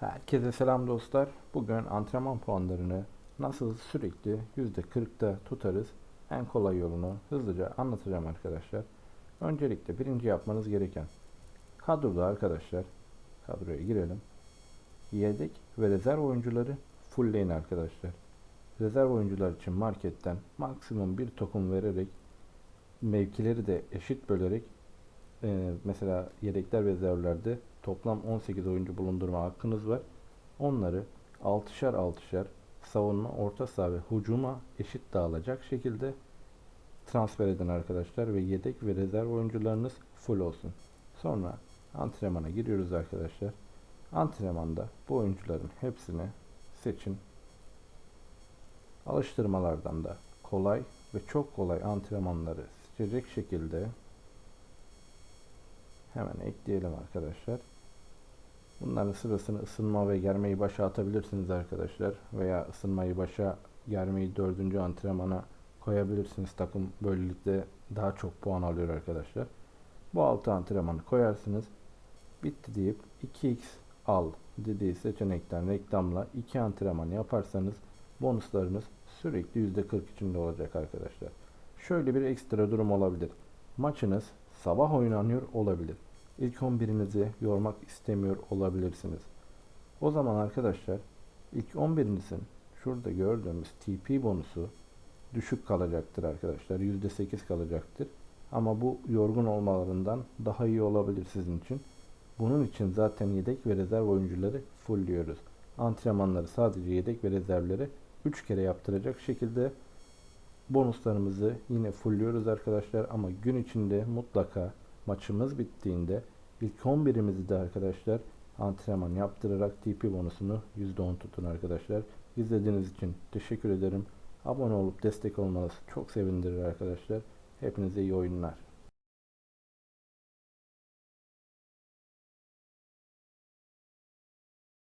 Herkese selam dostlar. Bugün antrenman puanlarını nasıl sürekli %40'da tutarız en kolay yolunu hızlıca anlatacağım arkadaşlar. Öncelikle birinci yapmanız gereken kadroda arkadaşlar kadroya girelim. Yedek ve rezerv oyuncuları fullleyin arkadaşlar. Rezerv oyuncular için marketten maksimum bir token vererek mevkileri de eşit bölerek e, mesela yedekler ve rezervlerde toplam 18 oyuncu bulundurma hakkınız var. Onları 6'şar 6'şar savunma, orta saha ve hücuma eşit dağılacak şekilde transfer edin arkadaşlar ve yedek ve rezerv oyuncularınız full olsun. Sonra antrenmana giriyoruz arkadaşlar. Antrenmanda bu oyuncuların hepsini seçin. Alıştırmalardan da kolay ve çok kolay antrenmanları seçecek şekilde hemen ekleyelim arkadaşlar. Bunların sırasını ısınma ve germeyi başa atabilirsiniz arkadaşlar. Veya ısınmayı başa germeyi dördüncü antrenmana koyabilirsiniz. Takım böylelikle daha çok puan alıyor arkadaşlar. Bu altı antrenmanı koyarsınız. Bitti deyip 2x al dediği seçenekten reklamla 2 antrenman yaparsanız bonuslarınız sürekli %40 içinde olacak arkadaşlar. Şöyle bir ekstra durum olabilir. Maçınız sabah oynanıyor olabilir. İlk 11'inizi yormak istemiyor olabilirsiniz. O zaman arkadaşlar ilk 11'inizin şurada gördüğümüz TP bonusu düşük kalacaktır arkadaşlar. %8 kalacaktır. Ama bu yorgun olmalarından daha iyi olabilir sizin için. Bunun için zaten yedek ve rezerv oyuncuları fullliyoruz. Antrenmanları sadece yedek ve rezervleri 3 kere yaptıracak şekilde bonuslarımızı yine fullliyoruz arkadaşlar ama gün içinde mutlaka maçımız bittiğinde ilk 11'imizi de arkadaşlar antrenman yaptırarak TP bonusunu %10 tutun arkadaşlar. İzlediğiniz için teşekkür ederim. Abone olup destek olmanız çok sevindirir arkadaşlar. Hepinize iyi oyunlar.